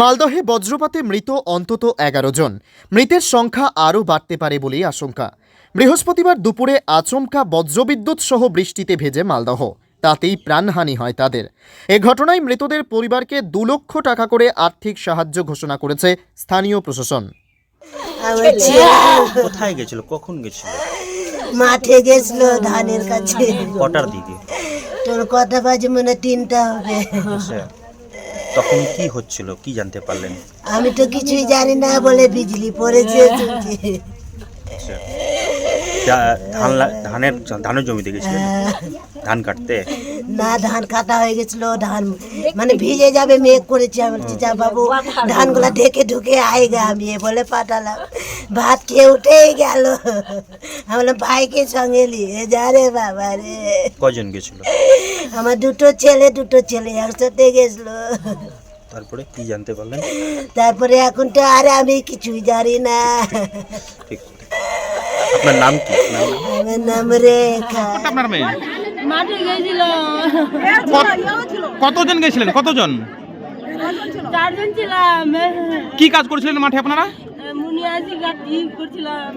মালদহে বজ্রপাতে মৃত অন্তত এগারো জন। মৃতের সংখ্যা আরও বাড়তে পারে বলেই আশঙ্কা। বৃহস্পতিবার দুপুরে আচমকা বজ্রবিদ্যুৎ সহ বৃষ্টিতে ভেজে মালদহ। তাতেই প্রাণহানি হয় তাদের। এ ঘটনায় মৃতদের পরিবারকে দু লক্ষ টাকা করে আর্থিক সাহায্য ঘোষণা করেছে স্থানীয় প্রশাসন। কোথায় গেছিল? কখন গেছিল? মাঠে গেছিল ধানের কাছে। কটার দিকে? তোর কটা বাজে মনে তিনটা হবে। আচ্ছা। তখন কি হচ্ছিল? কি জানতে পারলেন? আমি তো কিছুই জানি না বলে বিজলি পড়েছে। আচ্ছা। ধান ধানের ধানের জমিতে গেছিলেন ধান কাটতে? না ধান কাটা হয়ে গেছিল। ধান মানে ভিজে যাবে মেঘ করেছে। আমি বলছি, যা বাবু ধানগুলা ঢেকে ঢুকে আইগা আমি। এ বলে পাঠালাম। ভাত খেয়ে উঠেই গেল। আমি বললাম ভাইকে সঙ্গে নিয়ে যা রে বাবা রে। কজন গেছিল? আমার দুটো ছেলে দুটো ছেলে একসাথে গেছিল। তারপরে কি জানতে পারলেন? তারপরে এখন তো আর আমি কিছুই জানি না। ঠিক আপনার নাম কি? আমার নাম রেখা। আপনার মেয়ে? মাঠে গেছিল। কতজন গেছিলেন? কতজন? চারজন ছিলাম। কি কাজ করেছিলেন মাঠে আপনারা? করছিলাম।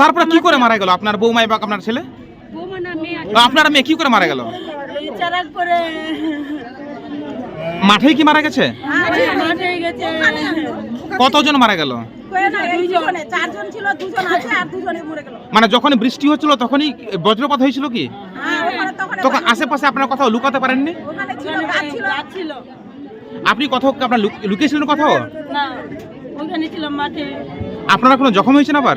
তারপরে কি করে মারা গেল? আপনার বৌমাই বা আপনার ছেলে? আপনার মেয়ে কি করে মারা গেল? মাঠেই কি মারা গেছে? কতজন মারা গেল? মানে যখন বৃষ্টি হচ্ছিল তখনই বজ্রপাত হয়েছিল কি? তখন আশেপাশে আপনার কোথাও লুকাতে পারেননি? আপনি কোথাও আপনার লুকিয়েছিলেন কোথাও? আপনারা কোনো জখম হয়েছেন আবার?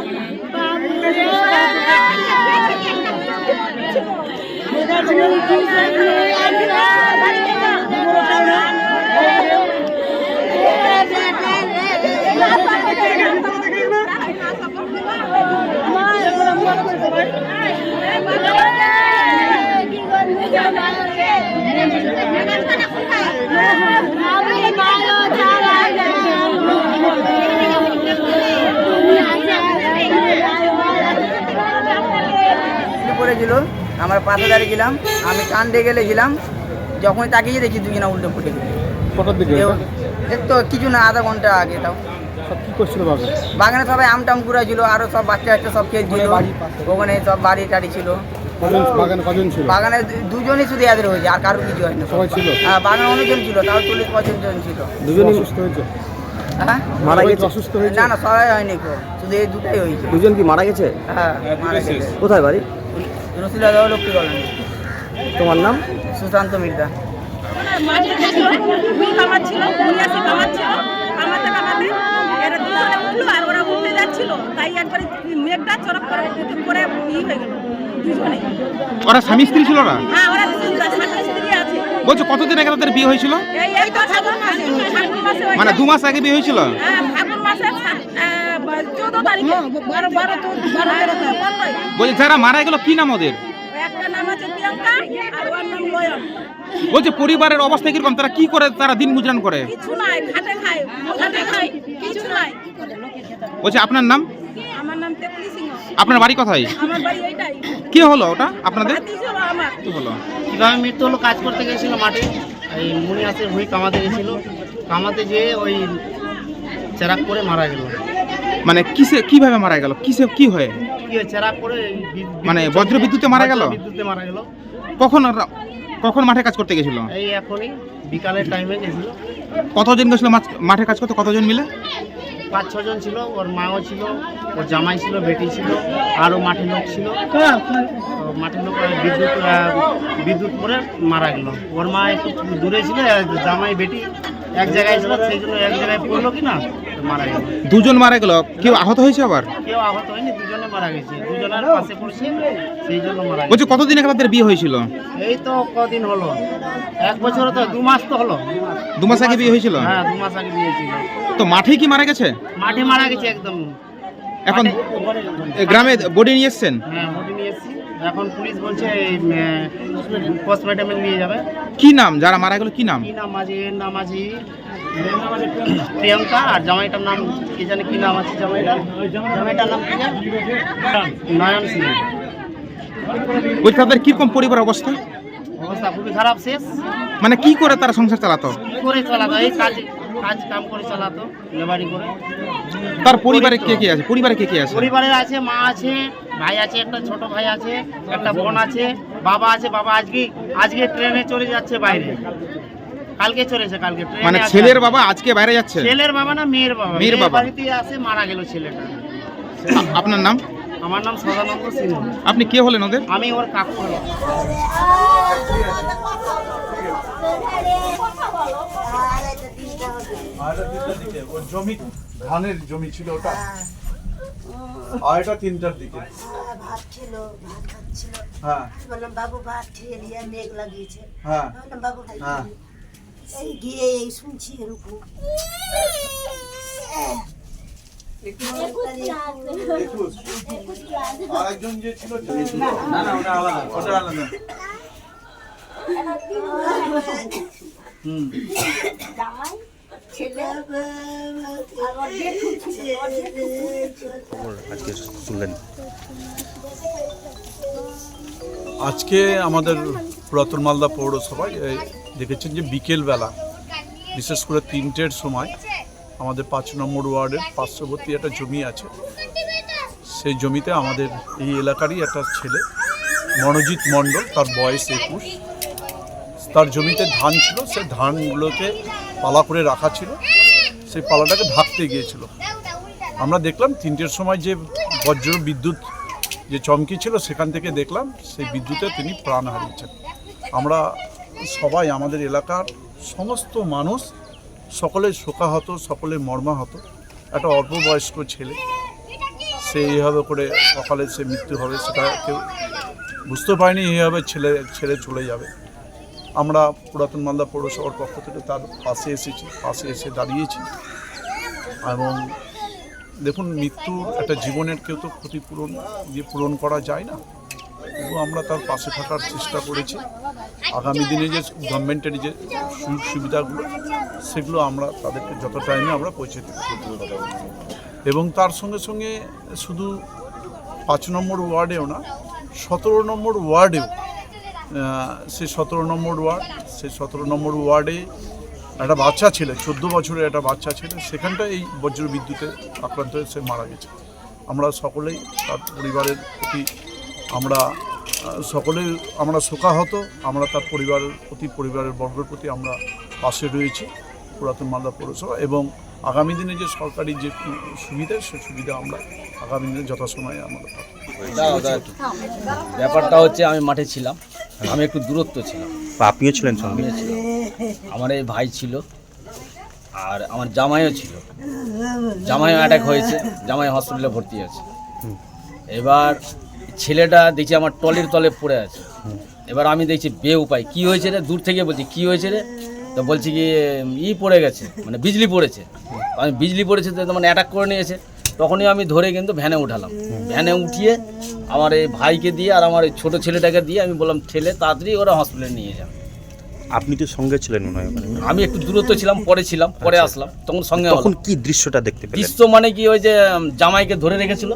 কি হয়েছে না আমরা পাশে দাঁড়িয়ে গেলাম আমি টান দিয়ে গেলেছিলাম যখনই তাকিয়ে দেখি দুজনা উল্টো ফুটে গেছে কটার দিকে তো কিছু না আধা ঘণ্টা আগে তাও। সব কি করছিল বাবা বাগানে সবাই আম টাম ছিল আরও সব বাচ্চা বাচ্চা সব খেলছিল ওখানে সব বাড়ি টাড়ি ছিল। বাগানে বাগানে দুজনই শুধু এদের হয়েছে আর কারও কিছু হয়নি। সবাই ছিল? হ্যাঁ বাগানে অনেকজন ছিল তাও চল্লিশ পঁচিশ জন ছিল। দুজনই অসুস্থ হয়েছে? হ্যাঁ? মারা গেছে? অসুস্থ হয়েছে? না না সবাই হয়নি কেউ। শুধু এই দুটাই হয়েছে। দুজন কি মারা গেছে? হ্যাঁ মারা গেছে। কোথায় বাড়ি? রসিলা দেওয়া লক্ষ্মী বলেন তোমার নাম? সুশান্ত মির্জা। ওরা উঠতে যাচ্ছিল। তাই একবারে মেঘটা চরক করে করে ই হয়ে গেল দুজনে। ওরা স্বামী স্ত্রী ছিল না? হ্যাঁ ওরা স্বামী স্ত্রী আছে। বলছো কতদিন আগে তাদের বিয়ে হয়েছিল? এই এই তো ফাগুন মাসে মানে দু মাস আগে বিয়ে হয়েছিল? হ্যাঁ ফাগুন মাসে বলছি যারা মারা গেল কি নাম ওদের? বলছে পরিবারের অবস্থা কীরকম? তারা কি করে তারা দিন গুজরান করে? কিছু নাই খাটে খায় খাটে খায় কিছু নাই। বলছে আপনার নাম? আপনার বাড়ি কোথায়? আমার কি হলো ওটা আপনাদের? কি হলো? কীভাবে মৃত্যু হলো কাজ করতে গেছিল মাঠে। এই মুনিয়াসের ভুঁই কামাতে গেছিল। কামাতে যেয়ে ওই চেরাক করে মারা গেল। মানে কিসে কীভাবে মারা গেল? কিসে কি হয়ে? কি হয়েছে? করে মানে বজ্র বিদ্যুতে মারা গেল? বিদ্যুতে মারা গেল। কখন কখন মাঠে কাজ করতে গেছিল? এই এখনই বিকালের টাইমে গেছিল। কতজন গেছিল মাঠে কাজ করতে? কতজন মিলে? পাঁচ ছজন ছিল। ওর মাও ছিল ওর জামাই ছিল বেটি ছিল আরও মাঠে লোক ছিল। তো মাঠের লোক বিদ্যুৎ বিদ্যুৎ পরে মারা গেল। ওর মা একটু দূরে ছিল জামাই বেটি এক জায়গায় ছিল সেই জন্য এক জায়গায় পড়ল কি না তো মারা গেল। দুজন মারা গেল? কেউ আহত হয়েছে আবার? কেউ আহত হয়নি দুজনে মারা গেছে। দুজনের পাশে পড়ছে সেই জন্য মারা বলছি গেছে। কতদিন আগে তাদের বিয়ে হয়েছিল? এই তো কদিন হলো। এক বছর তো দু মাস তো হলো। দু মাস আগে বিয়ে হয়েছিল? হ্যাঁ দু মাস আগে বিয়ে ছিল তো মাঠেই কি মারা গেছে? মাঠে মারা গেছে একদম। এখন গ্রামে বডি নিয়ে এসছেন? হ্যাঁ মোটি নিয়ে এসেছি। এখন পুলিশ বলছে পোস্টমর্টমে নিয়ে যাবে। কি নাম? যারা মারা গেল কি নাম? কি নাম এর নাম আছে প্রিয়াঙ্কা আর জামাইটার নাম কি জানে কি নাম আছে জামাইটার? জামাইটার নাম কি নয়ন সিং। বলছি তাদের কীরকম পরিবার অবস্থা? অবস্থা খুবই খারাপ শেষ। মানে কি করে তারা সংসার চালাতো? করে চালাতো এই কাজ কাজ কাম করে চালাতো লেবারি করে। তার পরিবারে কে কে আছে? পরিবারে কে কে আছে? পরিবারের আছে মা আছে ভাই আছে একটা ছোট ভাই আছে একটা বোন আছে বাবা আছে বাবা আজকে আজকে ট্রেনে চলে যাচ্ছে বাইরে। কালকে চলেছে কালকে ট্রেনে মানে ছেলের বাবা আজকে বাইরে যাচ্ছে? ছেলের বাবা না মেয়ের বাবা। মেয়ের বাবা। বাড়িতে আসে মারা গেল ছেলেটা। আপনার নাম? আমার নাম সদানন্দ সিংহ। আপনি কে হলেন ওদের? আমি ওর কাকু হলাম। ওর জমি ধানের জমি ছিল ওটা? আর তিনটার দিকে। ভাত ছিল ভাত খাচ্ছিল। হ্যাঁ। বললাম বাবু ভাত খেয়ে নিয়ে মেঘ লাগিয়েছে। হ্যাঁ। বললাম বাবু খাই হ্যাঁ। এই গিয়ে এই শুনছি এরকম। আরেকজন যে ছিল না না ওটা আলাদা। ওটা আলাদা। হুম। খবর আজকে শুনলেন। আজকে আমাদের পুরাতন মালদা পৌরসভায় দেখেছেন যে বিকেলবেলা, বিশেষ করে তিনটের সময়, আমাদের পাঁচ নম্বর ওয়ার্ডের পার্শ্ববর্তী একটা জমি আছে। সেই জমিতে আমাদের এই এলাকারই একটা ছেলে, মনোজিৎ মণ্ডল, তার বয়স একুশ। তার জমিতে ধান ছিল, সে ধানগুলোকে পালা করে রাখা ছিল, সেই পালাটাকে ঢাকতে গিয়েছিল। আমরা দেখলাম তিনটের সময় যে বজ্র বিদ্যুৎ যে চমকি ছিল সেখান থেকে দেখলাম সেই বিদ্যুতে তিনি প্রাণ হারিয়েছেন। আমরা সবাই আমাদের এলাকার সমস্ত মানুষ সকলে শোকাহত, সকলে মর্মাহত। একটা অল্প বয়স্ক ছেলে, সে এইভাবে করে সকালে সে মৃত্যু হবে সেটা কেউ বুঝতে পারিনি, এইভাবে ছেলে, ছেড়ে চলে যাবে। আমরা পুরাতন মালদা পৌরসভার পক্ষ থেকে তার পাশে এসেছি, পাশে এসে দাঁড়িয়েছি এবং দেখুন মৃত্যুর একটা জীবনের কেউ তো ক্ষতিপূরণ দিয়ে পূরণ করা যায় না। তবু আমরা তার পাশে থাকার চেষ্টা করেছি। আগামী দিনে যে গভর্নমেন্টের যে সুযোগ সুবিধাগুলো সেগুলো আমরা তাদেরকে যত টাইমে আমরা পৌঁছে এবং তার সঙ্গে সঙ্গে শুধু পাঁচ নম্বর ওয়ার্ডেও না সতেরো নম্বর ওয়ার্ডেও সে সতেরো নম্বর ওয়ার্ড সেই সতেরো নম্বর ওয়ার্ডে একটা বাচ্চা ছেলে চোদ্দ বছরের একটা বাচ্চা ছেলে সেখানটা এই বজ্র বিদ্যুতে আক্রান্ত হয়ে সে মারা গেছে। আমরা সকলেই তার পরিবারের প্রতি আমরা আহ, সকলেই আমরা শোকাহত আমরা তার পরিবারের প্রতি পরিবারের বর্গের প্রতি আমরা পাশে রয়েছি পুরাতন মালদা পৌরসভা এবং আগামী দিনে যে সরকারি যে সুবিধা সে সুবিধা আমরা আগামী দিনে যথাসময়ে আমরা ব্যাপারটা হচ্ছে আমি মাঠে ছিলাম আমি একটু দূরত্ব ছিলাম। বা আপনিও ছিলেন সঙ্গে? ছিলাম। আমার এই ভাই ছিল আর আমার জামাইও ছিল। জামাইও অ্যাটাক হয়েছে, জামাই হসপিটালে ভর্তি আছে। এবার ছেলেটা দেখছি আমার টলির তলে পড়ে আছে। এবার আমি দেখছি বে উপায়, কী হয়েছে রে? দূর থেকে বলছি, কী হয়েছে রে? তো বলছি কি ই পড়ে গেছে মানে বিজলি পড়েছে। আমি বিজলি পড়েছে তো মানে অ্যাটাক করে নিয়েছে। তখনই আমি ধরে কিন্তু ভ্যানে উঠালাম। ভ্যানে উঠিয়ে আমার এই ভাইকে দিয়ে আর আমার এই ছোটো ছেলেটাকে দিয়ে আমি বললাম ঠেলে তাড়াতাড়ি ওরা হসপিটালে নিয়ে যান আপনি তো সঙ্গে ছিলেন মনে হয় ওখানে। আমি একটু দূরত্ব ছিলাম পরে ছিলাম পরে আসলাম তখন সঙ্গে তখন। কি দৃশ্যটা দেখতে পেলেন? দৃশ্য মানে কি ওই যে জামাইকে ধরে রেখেছিল।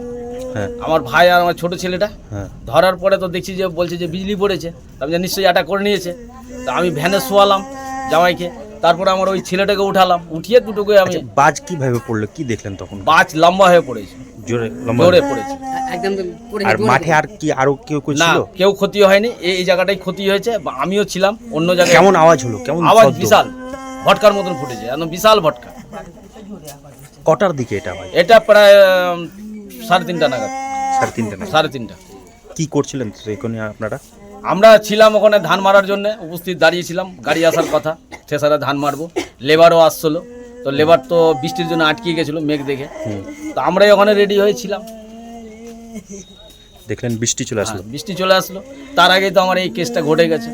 হ্যাঁ। আমার ভাই আর আমার ছোট ছেলেটা। হ্যাঁ। ধরার পরে তো দেখছি যে বলছে যে বিজলি পড়েছে। আমি যে নিশ্চয়ই অ্যাটাক করে নিয়েছে। তা আমি ভ্যানে শোয়ালাম জামাইকে। তারপরে আমার ওই ছেলেটাকে উঠালাম। উঠিয়ে দুটোকে আমি আচ্ছা বাজ কীভাবে পড়ল? কি দেখলেন তখন? বাজ লম্বা হয়ে পড়েছে। জোরে জোরে পড়েছে। আর মাঠে আর কি আরও কেউ কেউ না ছিল? কেউ ক্ষতি হয়নি এই জায়গাটাই ক্ষতি হয়েছে বা আমিও ছিলাম অন্য জায়গায় কেমন আওয়াজ হলো? কেমন আওয়াজ বিশাল ভটকার মতন ফুটেছে একদম বিশাল ভটকা। কটার দিকে এটা হয় এটা প্রায় সাড়ে তিনটা নাগাদ। সাড়ে তিনটে না সাড়ে তিনটা। কি করছিলেন সেখানে আপনারা? আমরা ছিলাম ওখানে ধান মারার জন্য উপস্থিত দাঁড়িয়েছিলাম গাড়ি আসার কথা ঠেসারা ধান মারবো লেবারও আসছিল। তো লেবার তো বৃষ্টির জন্য আটকে গেছিল মেঘ দেখে। তো আমরাই ওখানে রেডি হয়েছিলাম দেখলেন বৃষ্টি চলে আসলো। হ্যাঁ, বৃষ্টি চলে আসলো। তার আগেই তো আমার এই কেসটা ঘটে গেছে।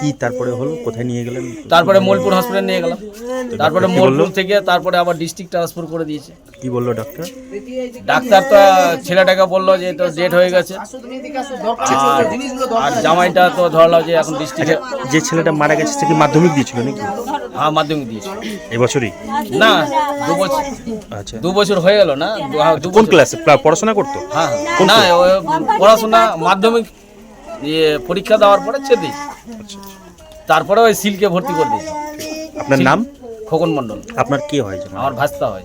কি তারপরে হলো? কোথায় নিয়ে গেলেন? তারপরে মোলপুর হসপিটাল নিয়ে গেলাম। তারপরে মোলপুর থেকে তারপরে আবার ডিস্ট্রিক্ট ট্রান্সফার করে দিয়েছে। কি বলল ডক্টর ডাক্তার তো ছেলেটাকে বলল যে তো ডেট হয়ে গেছে। আর- জামাইটা তো ধরলো যে এখন ডিস্ট্রিক্টে যে ছেলেটা মারা গেছে সে কি মাধ্যমিক দিয়েছিল নাকি? হ্যাঁ মাধ্যমিক দিয়েছে। এবছরই? না দু বছর। আচ্ছা। দু বছর হয়ে গেল না? হ্যাঁ, কোন ক্লাসে পড়াশোনা করতো? হ্যাঁ। না পড়াশোনা মাধ্যমিক ইয়ে পরীক্ষা দেওয়ার পরে ছেড়ে দিয়েছি। তারপরে ওই সিলকে ভর্তি করে দিয়েছি। আপনার নাম? খোকন মণ্ডল। আপনার কি হয়? আমার ভাস্তা হয়।